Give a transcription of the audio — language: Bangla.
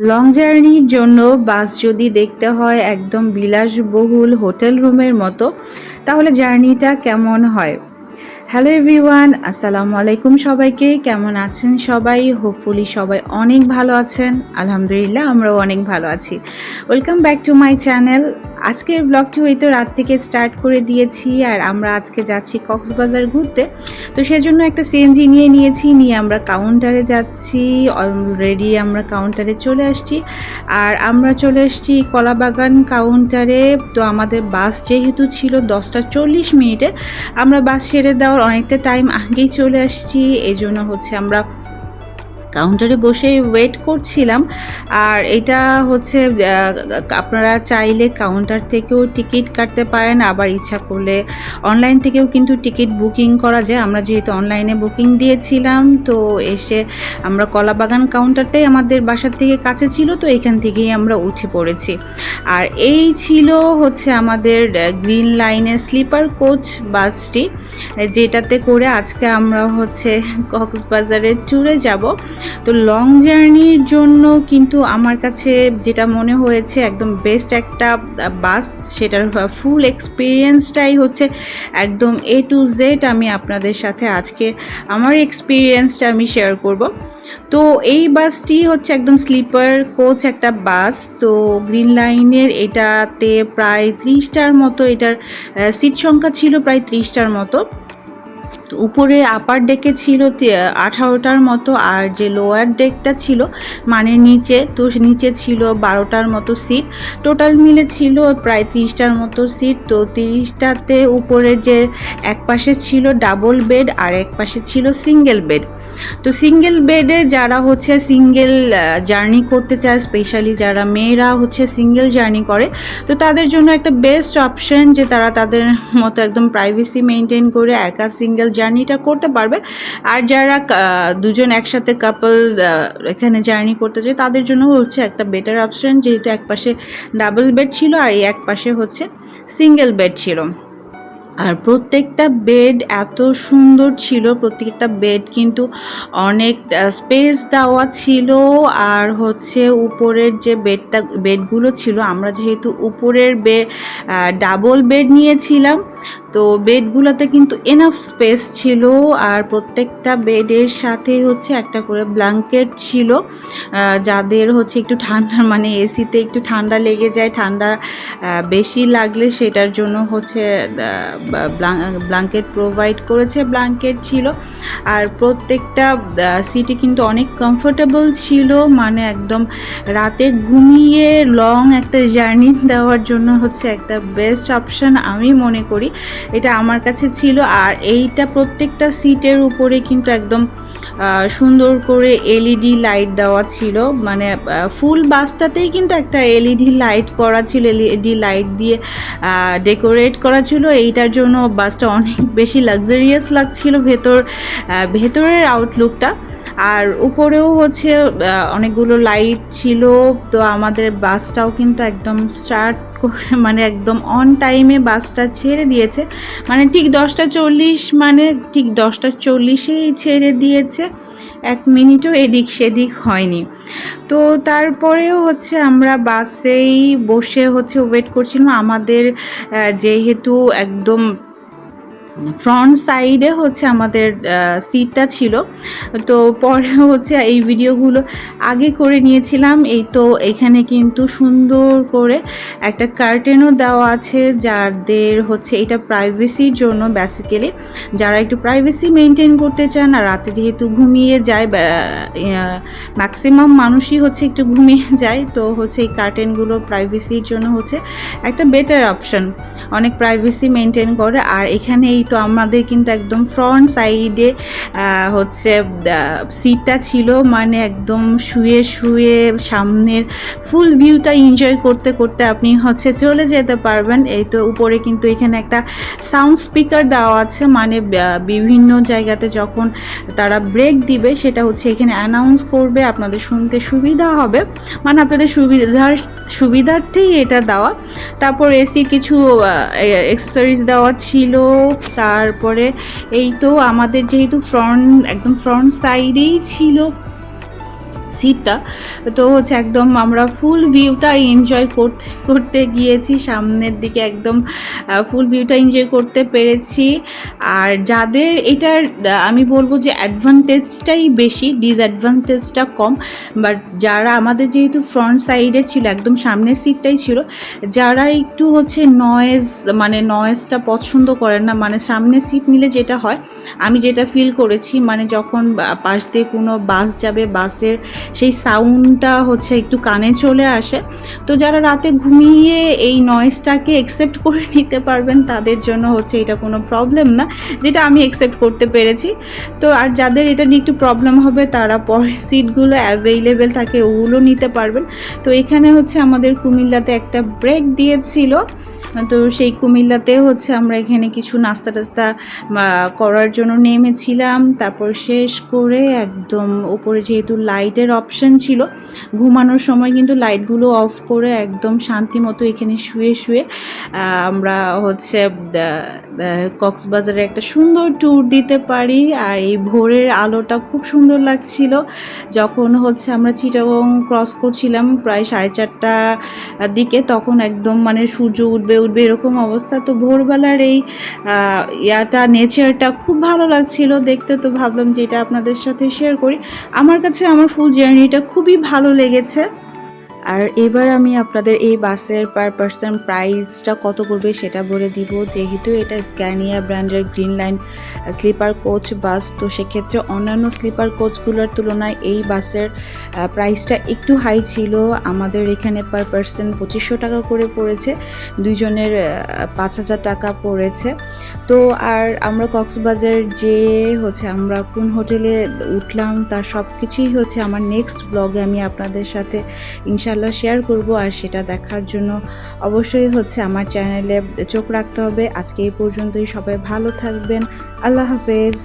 লং জার্নির জন্য বাস যদি দেখতে হয় একদম বিলাসবহুল হোটেল রুমের মতো, তাহলে জার্নিটা কেমন হয়? হ্যালো এভরিওয়ান আসসালামু আলাইকুম সবাইকে। কেমন আছেন সবাই? হোপফুলি সবাই অনেক ভালো আছেন। আলহামদুলিল্লাহ আমরাও অনেক ভালো আছি। Welcome back to my channel আজকের ব্লগটি হয়তো রাত থেকে স্টার্ট করে দিয়েছি আর আমরা আজকে যাচ্ছি কক্সবাজার ঘুরতে। তো সেজন্য একটা সিএনজি নিয়ে নিয়েছি, নিয়ে আমরা কাউন্টারে যাচ্ছি। অলরেডি আমরা কাউন্টারে চলে আসছি। আর আমরা চলে এসেছি কলাবাগান কাউন্টারে তো আমাদের বাস যেহেতু ছিল দশটা চল্লিশ মিনিটে, আমরা বাস সেরে দেওয়ার অনেকটা টাইম আগেই চলে আসছি এই জন্য হচ্ছে আমরা কাউন্টারে বসে ওয়েট করছিলাম। আর এটা হচ্ছে আপনারা চাইলে কাউন্টার থেকেও টিকিট কাটতে পারেন। আবার ইচ্ছা করলে অনলাইন থেকেও কিন্তু টিকিট বুকিং করা যায়। আমরা যেহেতু অনলাইনে বুকিং দিয়েছিলাম, তো এসে আমরা কলাবাগান কাউন্টারটাই আমাদের বাসার থেকে কাছে ছিল, তো এখান থেকেই আমরা উঠে পড়েছি। আর এই ছিল হচ্ছে আমাদের গ্রিন লাইনের স্লিপার কোচ বাসটি, যেটাতে করে আজকে আমরা হচ্ছে কক্সবাজারের ট্যুরে যাব। তো লং জার্নির জন্য কিন্তু আমার কাছে যেটা মনে হয়েছে, একদম বেস্ট একটা বাস সেটার ফুল এক্সপিরিয়েন্সটাই হচ্ছে একদম এ টু জেড আমি আপনাদের সাথে আজকে আমার এক্সপিরিয়েন্সটা আমি শেয়ার করব। তো এই বাসটি হচ্ছে একদম স্লিপার কোচ একটা বাস তো গ্রিন লাইনের এটাতে প্রায় ত্রিশটার মতো এটার সিট সংখ্যা ছিল প্রায় ত্রিশটার মতো। উপরে আপার ডেকে ছিল আঠারোটার মতো, আর যে লোয়ার ডেকটা ছিল মানে নিচে, তো নিচে ছিল বারোটার মতো সিট টোটাল মিলে ছিল প্রায় তিরিশটার মতো সিট তো তিরিশটাতে উপরে যে এক পাশে ছিল ডাবল বেড আর এক পাশে ছিল সিঙ্গেল বেড তো সিঙ্গেল বেডে যারা হচ্ছে সিঙ্গেল জার্নি করতে চায় স্পেশালি যারা মেয়েরা হচ্ছে সিঙ্গেল জার্নি করে, তো তাদের জন্য একটা বেস্ট অপশন যে তারা তাদের মতো একদম প্রাইভেসি মেনটেন করে একা সিঙ্গেল জার্নিটা করতে পারবে। আর যারা দুজন একসাথে কাপল এখানে জার্নি করতে চায়, তাদের জন্য হচ্ছে একটা বেটার অপশন যেহেতু এক পাশে ডাবল বেড ছিল আর এই এক পাশে হচ্ছে সিঙ্গেল বেড ছিল। আর প্রত্যেকটা বেড এত সুন্দর ছিল, প্রত্যেকটা বেড কিন্তু অনেক স্পেস দেওয়া ছিল। আর হচ্ছে উপরের যে বেডটা বেডগুলো ছিল, আমরা যেহেতু উপরের বে ডাবল বেড নিয়েছিলাম, তো বেডগুলোতে কিন্তু এনাফ স্পেস ছিল। আর প্রত্যেকটা বেডের সাথে হচ্ছে একটা করে ব্ল্যাঙ্কেট ছিল যাদের হচ্ছে একটু ঠান্ডা মানে এসিতে একটু ঠান্ডা লেগে যায়, ঠান্ডা বেশি লাগলে সেটার জন্য হচ্ছে ব্ল্যাঙ্কেট প্রোভাইড করেছে ব্লাঙ্কেট ছিল। আর প্রত্যেকটা সিটি কিন্তু অনেক কমফোর্টেবল ছিল মানে একদম রাতে ঘুমিয়ে লং একটা জার্নি দেওয়ার জন্য হচ্ছে একটা বেস্ট অপশান আমি মনে করি। এটা আমার কাছে ছিল, আর এইটা প্রত্যেকটা সিটের উপরে কিন্তু একদম সুন্দর করে এলইডি লাইট দেওয়া ছিল। মানে ফুল বাসটাতেই কিন্তু একটা এলইডি লাইট করা ছিল। এলইডি লাইট দিয়ে ডেকোরেট করা ছিল। এইটার জন্য বাসটা অনেক বেশি লাক্সারিয়াস লাগছিল ভেতর ভেতরের আউটলুকটা আর উপরেও হচ্ছে অনেকগুলো লাইট ছিল। তো আমাদের বাসটাও কিন্তু একদম স্টার্ট করে মানে একদম অন টাইমে বাসটা ছেড়ে দিয়েছে। মানে ঠিক দশটা চল্লিশ মানে ঠিক দশটা চল্লিশেই ছেড়ে দিয়েছে। এক মিনিটও এদিক সেদিক হয়নি। তো তারপরেও হচ্ছে আমরা বাসেই বসে হচ্ছে ওয়েট করছিলাম। আমাদের যেহেতু একদম ফ্রন্ট সাইডে হচ্ছে আমাদের সিটটা ছিল। তো পরে হচ্ছে এই ভিডিওগুলো আগে করে নিয়েছিলাম। এই তো এখানে কিন্তু সুন্দর করে একটা কার্টেনও দেওয়া আছে, যাদের হচ্ছে এটা প্রাইভেসির জন্য বেসিক্যালি যারা একটু প্রাইভেসি মেনটেন করতে চান আর রাতে যেহেতু ঘুমিয়ে যায় ম্যাক্সিমাম মানুষই হচ্ছে একটু ঘুমিয়ে যায়, তো হচ্ছে এই কার্টেনগুলো প্রাইভেসির জন্য হচ্ছে একটা বেটার অপশন অনেক প্রাইভেসি মেনটেন করে। আর এখানে এই তো আমাদের কিন্তু একদম ফ্রন্ট সাইডে হচ্ছে সিটটা ছিল মানে একদম শুয়ে শুয়ে সামনের ফুল ভিউটা এনজয় করতে করতে আপনি হচ্ছে চলে যেতে পারবেন। এই তো উপরে কিন্তু এখানে একটা সাউন্ড স্পিকার দেওয়া আছে মানে বিভিন্ন জায়গাতে যখন তারা ব্রেক দিবে, সেটা হচ্ছে এখানে অ্যানাউন্স করবে, আপনাদের শুনতে সুবিধা হবে। মানে আপনাদের সুবিধার, সুবিধার্থেই এটা দেওয়া। তারপর এসি কিছু এক্সেসরিজ দেওয়া ছিল। তারপরে এই তো আমাদের যেহেতু ফ্রন্ট একদম ফ্রন্ট সাইডেই ছিল সিটটা তো হচ্ছে একদম আমরা ফুল ভিউটা এনজয় করতে করতে গিয়েছি। সামনের দিকে একদম ফুল ভিউটা এনজয় করতে পেরেছি। আর যাদের এটার আমি বলব যে অ্যাডভান্টেজটাই বেশি ডিসঅ্যাডভান্টেজটা কম। বাট যারা আমাদের যেহেতু ফ্রন্ট সাইডে ছিল, একদম সামনের সিটটাই ছিল, যারা একটু হচ্ছে নয়েজ মানে নয়েজটা পছন্দ করেন না মানে সামনের সিট নিলে যেটা হয়, আমি যেটা ফিল করেছি মানে যখন পাশ দিয়ে কোনো বাস যাবে বাসের সেই সাউন্ডটা হচ্ছে একটু কানে চলে আসে। তো যারা রাতে ঘুমিয়ে এই নয়েজটাকে একসেপ্ট করে নিতে পারবেন, তাদের জন্য হচ্ছে এটা কোনো প্রবলেম না, যেটা আমি একসেপ্ট করতে পেরেছি। তো আর যাদের এটা নিয়ে একটু প্রবলেম হবে, তারা পরের সিটগুলো অ্যাভেলেবেল থাকে, ওগুলো নিতে পারবেন। তো এখানে হচ্ছে আমাদের কুমিল্লাতে একটা ব্রেক দিয়েছিল। তো সেই কুমিল্লাতে হচ্ছে আমরা এখানে কিছু নাস্তা টাস্তা করার জন্য নেমেছিলাম। তারপর শেষ করে একদম উপরে যেহেতু লাইটের অপশন ছিল, ঘুমানোর সময় কিন্তু লাইটগুলো অফ করে একদম শান্তি মতো এখানে শুয়ে শুয়ে আমরা হচ্ছে কক্সবাজারে একটা সুন্দর ট্যুর দিতে পারি। আর এই ভোরের আলোটা খুব সুন্দর লাগছিল। যখন হচ্ছে আমরা চিটাগং ক্রস করছিলাম প্রায় সাড়ে চারটা দিকে, তখন একদম মানে সূর্য উঠবে উঠবে এরকম অবস্থা। তো ভোরবেলার এই ইয়াটা নেচারটা খুব ভালো লাগছিল। দেখতে তো ভাবলাম যে এটা আপনাদের সাথে শেয়ার করি। আমার কাছে আমার ফুল জার্নিটা খুবই ভালো লেগেছে। আর এবার আমি আপনাদের এই বাসের পার পার্সন প্রাইসটা কত করবে সেটা বলে দিব। যেহেতু এটা স্ক্যানিয়া ব্র্যান্ডের Green Line sleeper coach bus তো সেক্ষেত্রে অন্যান্য স্লিপার কোচগুলোর তুলনায় এই বাসের প্রাইসটা একটু হাই ছিল। আমাদের এখানে পার পার্সন পঁচিশশো টাকা করে পড়েছে, দুইজনের পাঁচ হাজার টাকা পড়েছে। তো আর আমরা কক্সবাজার যে হচ্ছে আমরা কোন হোটেলে উঠলাম, তার সব কিছুই হচ্ছে আমার নেক্সট ব্লগে আমি আপনাদের সাথে ইনশাল্লাহ শেয়ার করব আর সেটা দেখার জন্য অবশ্যই হচ্ছে আমার চ্যানেলে চোখ রাখতে হবে। আজকে এই পর্যন্তই। সবাই ভালো থাকবেন। আল্লাহ হাফেজ।